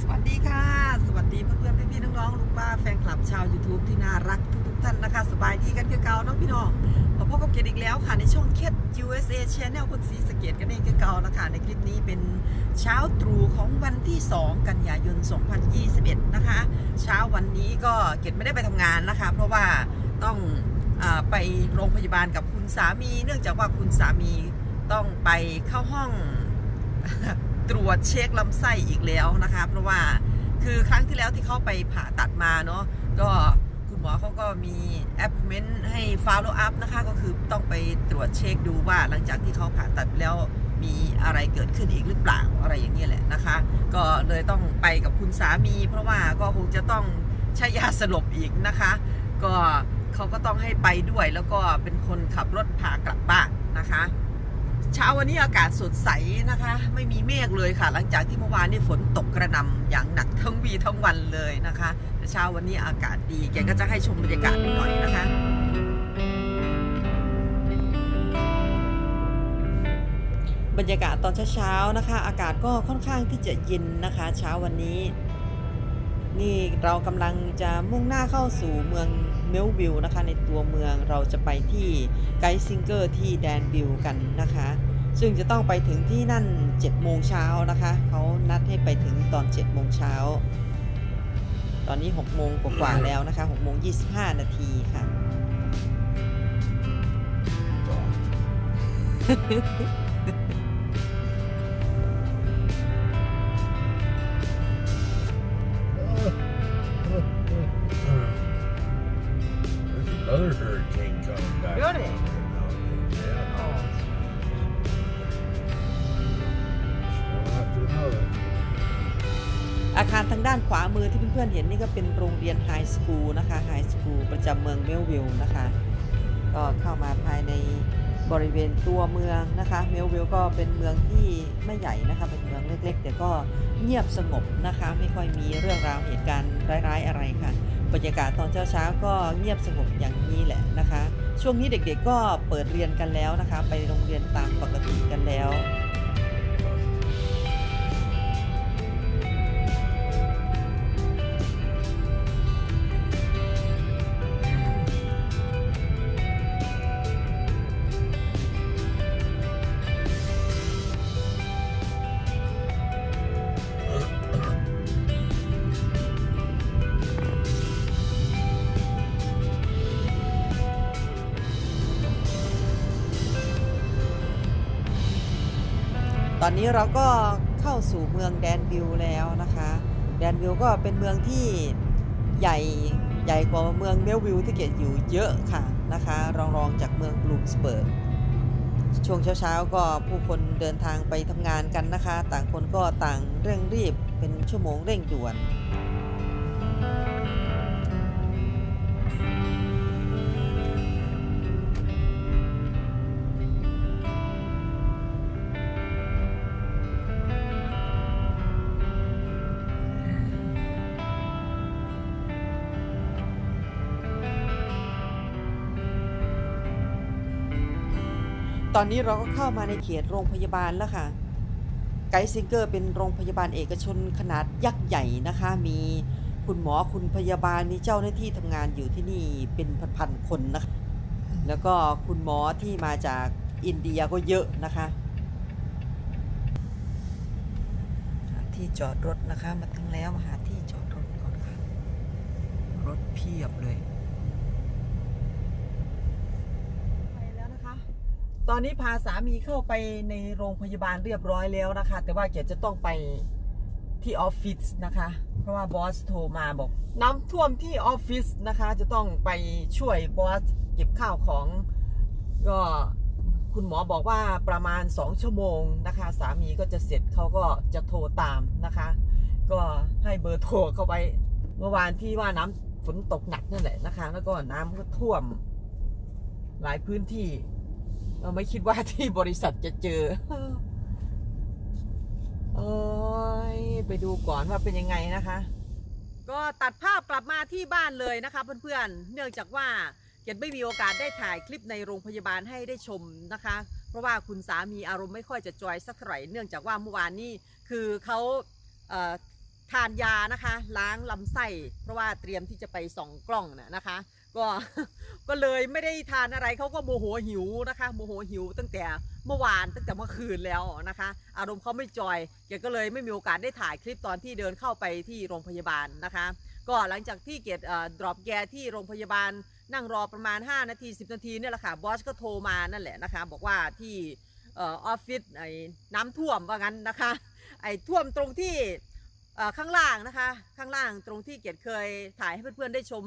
สวัสดีค่ะ สวัสดีเพื่อนๆพี่ๆน้องๆลุงป้าแฟนคลับชาว YouTube ที่น่ารักทุกๆท่านนะคะ สบายดีกันคือเก่าเน้องพี่น้องมาพบกับเกดอีกแล้วค่ะในช่องเคส USA Channel คนสีสเกตกันเองคือเก่านะคะในคลิปนี้เป็นเช้าตรู่ของวันที่ 2 กันยายน 2021 นะคะ เช้าวันนี้ก็เกดไม่ได้ไปทำงานนะคะ เพราะว่าต้องอไปโรงพยาบาลกับคุณสามี เนื่องจากว่าคุณสามีต้องไปเข้าห้อง ตรวจเช็คลำไส้อีกแล้วนะคะ เพราะว่าคือครั้งที่แล้วที่เขาไปผ่าตัดมาเนาะก็คุณหมอเขาก็มีแอปเมนต์ให้ follow up นะคะ ก็คือต้องไปตรวจเช็คดูว่าหลังจากที่เขาผ่าตัดแล้วมีอะไรเกิดขึ้นอีกหรือเปล่าอะไรอย่างเงี้ยแหละนะคะ ก็เลยต้องไปกับคุณสามี เพราะว่าก็คงจะต้องใช้ยาสลบอีกนะคะ ก็เขาก็ต้องให้ไปด้วยแล้วก็เป็นคนขับรถพากลับบ้านนะคะ เช้าวันนี้อากาศสดใสนะคะ ไม่มีเมฆเลยค่ะ หลังจากที่เมื่อวานนี่ฝนตกกระหน่ำอย่างหนักทั้งวีทั้งวันเลยนะคะเช้าวันนี้อากาศดีแกก็จะให้ชมบรรยากาศหน่อยนะคะบรรยากาศตอนเช้าๆนะคะ อากาศก็ค่อนข้างที่จะเย็นนะคะ เช้าวันนี้ นี่เรากำลังจะมุ่งหน้าเข้าสู่เมือง เมลวิลนะคะในตัวเมืองเราจะไปที่ไกด์ซิงเกอร์ที่แดนวิลกันนะคะ ซึ่งจะต้องไปถึงที่นั่น7โมงเช้านะคะเขานัดให้ไปถึงตอน7โมงเช้าตอนนี้6โมงกว่าๆแล้วนะคะ6โมง25 นาทีค่ะ พื่อนๆเห็นนี่ก็เป็นโรงเรียนไฮสคูลนะคะไฮสคูลประจำเมืองเมลวิลนะคะ ก็เข้ามาภายในบริเวณตัวเมืองนะคะเมลวิลก็เป็นเมืองที่ไม่ใหญ่นะคะเป็นเมืองเล็กๆ แต่ก็เงียบสงบนะคะ ไม่ค่อยมีเรื่องราวเหตุการณ์ร้ายๆอะไรค่ะ บรรยากาศตอนเช้าๆก็เงียบสงบอย่างนี้แหละนะคะ ช่วงนี้เด็กๆก็เปิดเรียนกันแล้วนะคะ ไปโรงเรียนตามปกติกันแล้ว ตอนนี้เราก็เข้าสู่เมืองแดนวิวแล้วนะคะ แดนวิวก็เป็นเมืองที่ใหญ่ใหญ่กว่าเมืองเมลวิวที่เกตอยู่เยอะค่ะนะคะ รองรองจากเมืองบลูมสเบิร์กช่วงเช้าๆก็ผู้คนเดินทางไปทำงานกันนะคะ ต่างคนก็ต่างเร่งรีบเป็นชั่วโมงเร่งด่วน ตอนนี้เราก็เข้ามาในเขตโรงพยาบาลแล้วค่ะ ไกด์ซิงเกอร์เป็นโรงพยาบาลเอกชนขนาดยักษ์ใหญ่นะคะ มีคุณหมอคุณพยาบาลมีเจ้าหน้าที่ทำงานอยู่ที่นี่เป็นพันๆคนนะคะ แล้วก็คุณหมอที่มาจากอินเดียก็เยอะนะคะ ที่จอดรถนะคะมาถึงแล้วมาหาที่จอดรถก่อนค่ะ รถเพียบเลย ไปแล้วนะคะ ตอนนี้พาสามีเข้าไปในโรงพยาบาลเรียบร้อยแล้วนะคะ แต่ว่าเกียจะต้องไปที่ออฟฟิศนะคะ เพราะว่าบอสโทรมาบอก น้ำท่วมที่ออฟฟิศนะคะ จะต้องไปช่วยบอสเก็บข้าวของก็คุณหมอบอกว่าประมาณ 2 ชั่วโมงนะคะ สามีก็จะเสร็จเขาก็จะโทรตามนะคะ ก็ให้เบอร์โทรเข้าไปเมื่อวานที่ว่าน้ำฝนตกหนักนั่นแหละนะคะ แล้วก็น้ำก็ท่วมหลายพื้นที่ เราไม่คิดว่าที่บริษัทจะเจอ เอยไปดูก่อนว่าเป็นยังไงนะคะ ก็ตัดภาพกลับมาที่บ้านเลยนะคะเพื่อนๆ เนื่องจากว่าเกดไม่มีโอกาสได้ถ่ายคลิปในโรงพยาบาลให้ได้ชมนะคะ เพราะว่าคุณสามีอารมณ์ไม่ค่อยจะจอยสักเท่าไหร่เนื่องจากว่าเมื่อวานนี้คือเขาเทานยานะคะ ล้างลำไส้เพราะว่าเตรียมที่จะไปส่องกล้องนะนะคะ ก็ก็เลยไม่ได้ทานอะไรเขาก็โมโหหิวนะคะโมโหหิวตั้งแต่เมื่อวานตั้งแต่เมื่อคืนแล้วนะคะ อารมณ์เขาไม่จอยแกก็เลยไม่มีโอกาสได้ถ่ายคลิปตอนที่เดินเข้าไปที่โรงพยาบาลนะคะ ก็หลังจากที่เกดดรอปแกที่โรงพยาบาลนั่งรอประมาณ 5 นาที 10 นาทีเนี่ยแหละค่ะบอสก็โทรมานั่นแหละนะคะ บอกว่าที่เออออฟฟิศไอ้น้ำท่วมว่างั้นนะคะ ไอ้ท่วมตรงที่ข้างล่างนะคะ ข้างล่างตรงที่เกียรติเคยถ่ายให้เพื่อนๆได้ชม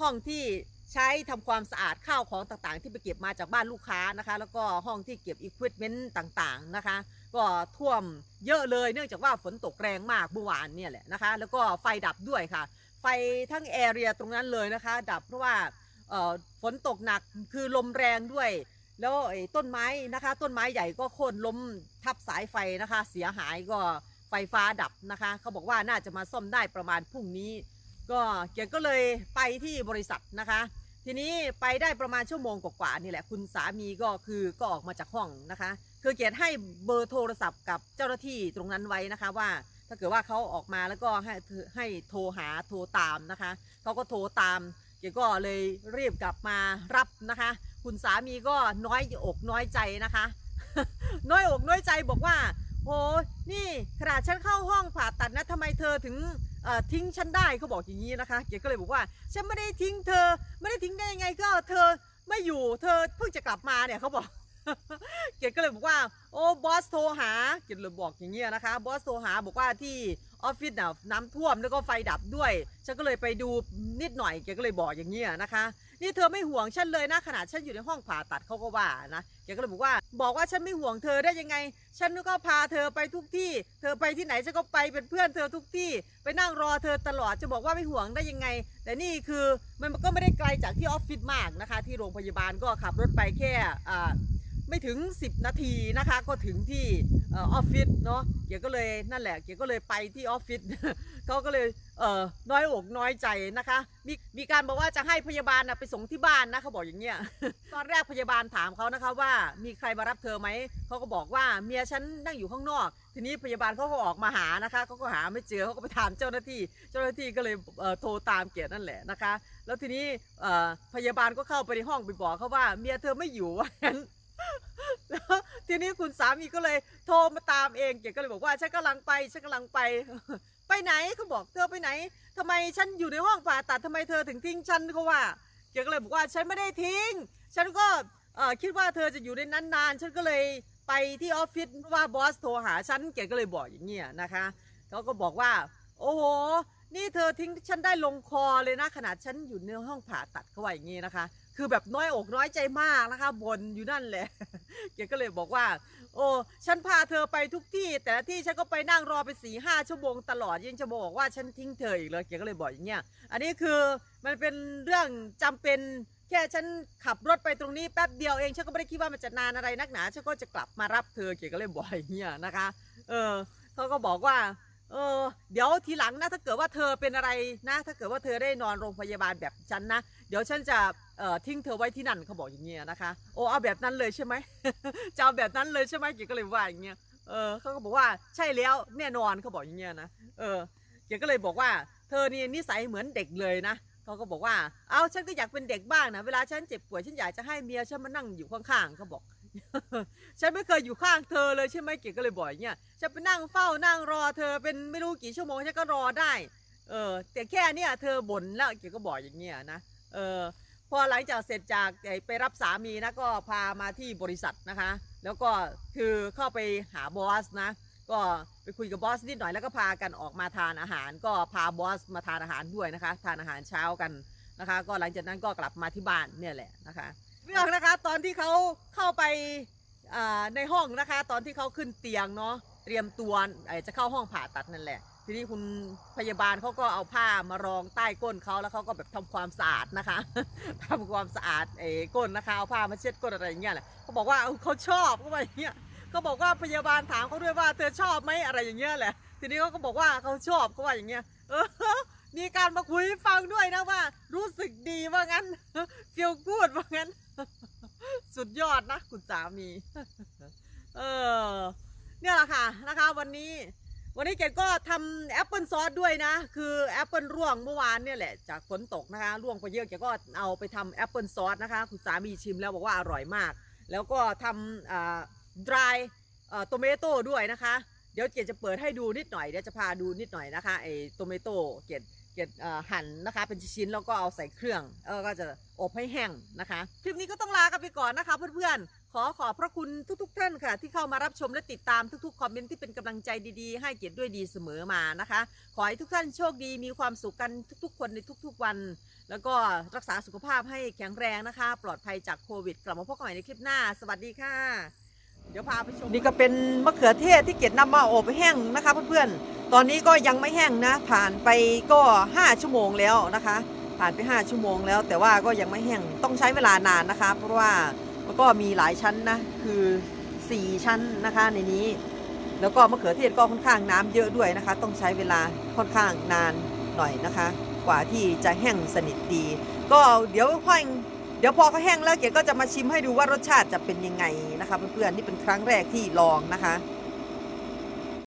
ห้องที่ใช้ทำความสะอาดข้าวของต่างๆ ที่ไปเก็บมาจากบ้านลูกค้านะคะ แล้วก็ห้องที่เก็บอุปกรณ์ต่างๆนะคะ ก็ท่วมเยอะเลยเนื่องจากว่าฝนตกแรงมากเมื่อวานเนี่ยแหละนะคะ แล้วก็ไฟดับด้วยค่ะ ไฟทั้งแอเรียตรงนั้นเลยนะคะ ดับเพราะว่าเอ่อฝนตกหนักคือลมแรงด้วย แล้วต้นไม้นะคะ ต้นไม้ใหญ่ก็โค่นล้มทับสายไฟนะคะ เสียหายก็ไฟฟ้าดับนะคะ เขาบอกว่าน่าจะมาซ่อมได้ประมาณพรุ่งนี้ ก็เกียรก็เลยไปที่บริษัทนะคะ ทีนี้ไปได้ประมาณชั่วโมงกว่าๆนี่แหละ คุณสามีก็คือก็ออกมาจากห้องนะคะ คือเกียรให้เบอร์โทรศัพท์กับเจ้าหน้าที่ตรงนั้นไว้นะคะว่าถ้าเกิดว่าเขาออกมาแล้วก็ให้ให้โทรหาโทรตามนะคะเขาก็โทรตามเกียรก็เลยรีบกลับมารับนะคะ คุณสามีก็น้อยอกน้อยใจนะคะ น้อยอกน้อยใจบอกว่าโอ้นี่ขนาดฉันเข้าห้องผ่าตัดนะทำไมเธอถึง ทิ้งฉันได้เขาบอกอย่างนี้นะคะ เก๋ก็เลยบอกว่าฉันไม่ได้ทิ้งเธอ ไม่ได้ทิ้งได้ยังไงก็เธอไม่อยู่เธอเพิ่งจะกลับมาเนี่ยเขาบอกเก๋ก็เลยบอกว่าโอ้บอสโทรหาเก๋เลยบอกอย่างเงี้ยนะคะบอสโทรหาบอกว่าที่ ออฟฟิศน่ะน้ำท่วมแล้วก็ไฟดับด้วย ฉันก็เลยไปดูนิดหน่อยเกียรติก็เลยบอกอย่างเงี้นะคะ นี่เธอไม่ห่วงฉันเลยนะขนาดฉันอยู่ในห้องผ่าตัดเขาก็ว่านะแกก็เลยบอกว่า บอกว่าฉันไม่ห่วงเธอได้ยังไง ฉันก็พาเธอไปทุกที่ เธอไปที่ไหนฉันก็ไปเป็นเพื่อนเธอทุกที่ ไปนั่งรอเธอตลอดจะบอกว่าไม่ห่วงได้ยังไง แต่นี่คือมันก็ไม่ได้ไกลจากที่ออฟฟิศมากนะคะ ที่โรงพยาบาลก็ขับรถไปแค่ไม่ถึง 10 นาทีนะคะก็ถึงที่ ออฟฟิศเนาะเกียก็เลยนั่นแหละเกียก็เลยไปที่ออฟฟิศเขาก็เลยเออน้อยอกน้อยใจนะคะ มีมีการบอกว่าจะให้พยาบาลนะไปส่งที่บ้านนะเขาบอกอย่างเงี้ยตอนแรกพยาบาลถามเขานะคะว่ามีใครมารับเธอไหมเขาก็บอกว่าเมียฉันนั่งอยู่ข้างนอก ทีนี้พยาบาลเขาก็ออกมาหานะคะเขาก็หาไม่เจอเขาก็ไปถามเจ้าหน้าที่ เจ้าหน้าที่ก็เลยเโทรตามเกียรนั่นแหละนะคะ แล้วทีนี้พยาบาลก็เข้าไปในห้องไปบอกเขาว่าเมียเธอไม่อยู่ว่างั้น แล้วทีนี้คุณสามีก็เลยโทรมาตามเองเกียรติก็เลยบอกว่าฉันกำลังไปฉันกำลังไป ไปไหนเขาบอกเธอไปไหนทำไมฉันอยู่ในห้องผ่าตัดทำไมเธอถึงทิ้งฉันเขาว่าเกียรติก็เลยบอกว่าฉันไม่ได้ทิ้ง ฉันก็คิดว่าเธอจะอยู่ในนั้นนานฉันก็เลยไปที่ออฟฟิศเพราะว่าบอสโทรหาฉันเกียรติก็เลยบอกอย่างเงี้ยนะคะเขาก็บอกว่า โอ้โห นี่เธอทิ้งฉันได้ลงคอเลยนะขนาดฉันอยู่ในห้องผ่าตัดเขาว่าอย่างงี้นะคะ คือแบบน้อยอกน้อยใจมากนะคะบนอยู่นั่นแหละเกก็เลยบอกว่า โอ้ฉันพาเธอไปทุกที่ แต่ละที่ฉันก็ไปนั่งรอไปสี่ห้าชั่วโมงตลอดยังจะบอกว่าฉันทิ้งเธออีกเลยเกก็เลยบอกอย่างเงี้ยอันนี้คือมันเป็นเรื่องจำเป็นแค่ฉันขับรถไปตรงนี้แป๊บเดียวเองฉันก็ไม่ได้คิดว่ามันจะนานอะไรนักหนาฉันก็จะกลับมารับเธอเกก็เลยบอกอย่างเงี้ยนะคะ เออเขาก็บอกว่า เออเดี๋ยวทีหลังนะถ้าเกิดว่าเธอเป็นอะไรนะ ถ้าเกิดว่าเธอได้นอนโรงพยาบาลแบบฉันนะเดี๋ยวฉันจะเอ่อทิ้งเธอไว้ที่นั่นเขาบอกอย่างเงี้ยนะคะโอ้เอาแบบนั้นเลยใช่ไหม จะเอาแบบนั้นเลยใช่ไหมเกีก็เลยว่าอย่างเงี้ยเออเขาก็บอกว่าใช่แล้วแน่นอนเขาบอกอย่างเงี้ยนะเออเกีก็เลยบอกว่า เธอนี่นิสัยเหมือนเด็กเลยนะเขาก็บอกว่าเอาฉันก็อยากเป็นเด็กบ้างนะเวลาฉันเจ็บป่วยฉันอยากจะให้เมียฉันมานั่งอยู่ข้างๆเขาบอก ฉันไม่เคยอยู่ข้างเธอเลยใช่ไหมเกียรติก็เลยบอกอยเงี้ยฉันไปนั่งเฝ้านั่งรอเธอเป็นไม่รู้กี่ชั่วโมงฉันก็รอได้ เออ แต่แค่เนี้ยเธอบ่นแล้วเกียรติก็บอกอย่างเงี้ยนะ เออ พอหลังจากเสร็จจากไอ้ไปรับสามีนะก็พามาที่บริษัทนะคะ แล้วก็คือเข้าไปหาบอสนะ ก็ไปคุยกับบอสนิดหน่อยแล้วก็พากันออกมาทานอาหาร ก็พาบอสมาทานอาหารด้วยนะคะ ทานอาหารเช้ากันนะคะ ก็หลังจากนั้นก็กลับมาที่บ้านเนี่ยแหละนะคะ เรื่องนะคะ ตอนที่เขาเข้าไปในห้องนะคะ ตอนที่เขาขึ้นเตียงเนาะเตรียมตัวจะเข้าห้องผ่าตัดนั่นแหละ ทีนี้คุณพยาบาลเขาก็เอาผ้ามารองใต้ก้นเขาแล้วเขาก็แบบทำความสะอาดนะคะทำความสะอาดไอ้ก้นนะคะเอาผ้ามาเช็ดก้นอะไรอย่างเงี้ยแหละเขาบอกว่าเขาชอบเขาบอกอย่างเงี้ยเขาบอกว่าพยาบาลถามเขาด้วยว่าเธอชอบไหมอะไรอย่างเงี้ยแหละ ทีนี้เขาก็บอกว่าเขาชอบเขาว่าอย่างเงี้ยเออมีการมาคุยฟังด้วยนะว่า รู้สึกดีว่างั้นเฟียวกูดว่างั้น ยอดนะคุณสามี เออ เนี่ยแหละค่ะนะคะ วันนี้วันนี้เกดก็ทำแอปเปิลซอสด้วยนะ คือแอปเปิลร่วงเมื่อวานเนี่ยแหละจากฝนตกนะคะร่วงไปเยอะเกดก็เอาไปทำแอปเปิลซอสนะคะ คุณสามีชิมแล้วบอกว่าอร่อยมาก แล้วก็ทำอ่า dry โตเมโต้ด้วยนะคะ เดี๋ยวเกดจะเปิดให้ดูนิดหน่อยเดี๋ยวจะพาดูนิดหน่อยนะคะไอ้โตเมโต้เกด เกดเอ่อหั่นนะคะ เป็นชิ้นแล้วก็เอาใส่เครื่องเออก็จะอบให้แห้งนะคะคลิปนี้ก็ต้องลากันไปก่อนนะคะเพื่อนๆขอขอบพระคุณทุก ๆ ท่านค่ะ ที่เข้ามารับชมและติดตามทุกๆคอมเมนต์ที่เป็นกำลังใจดีๆ ให้เกียรติด้วยดีเสมอมานะคะ ขอให้ทุกท่านโชคดีมีความสุขกันทุก ๆ คนในทุก ๆวัน แล้วก็รักษาสุขภาพให้แข็งแรงนะคะ ปลอดภัยจากโควิด กลับมาพบกันใหม่ในคลิปหน้า สวัสดีค่ะ เดี๋ยวพาไปชมนี่ก็เป็นมะเขือเทศที่เกียรตินำมาอบแห้งนะคะเพื่อนๆ ตอนนี้ก็ยังไม่แห้งนะ ผ่านไปก็ 5 ชั่วโมงแล้วนะคะ ผ่านไป 5 ชั่วโมงแล้ว แต่ว่าก็ยังไม่แห้งต้องใช้เวลานานนะคะ เพราะว่ามันก็มีหลายชั้นนะ คือ 4 ชั้นนะคะในนี้ แล้วก็มะเขือเทศก็ค่อนข้างน้ำเยอะด้วยนะคะ ต้องใช้เวลาค่อนข้างนานหน่อยนะคะ กว่าที่จะแห้งสนิทดี ก็เดี๋ยวค่อย เดี๋ยวพอเขาแห้งแล้วเก๋ก็จะมาชิมให้ดูว่ารสชาติจะเป็นยังไงนะคะเพื่อนๆนี่เป็นครั้งแรกที่ลองนะคะ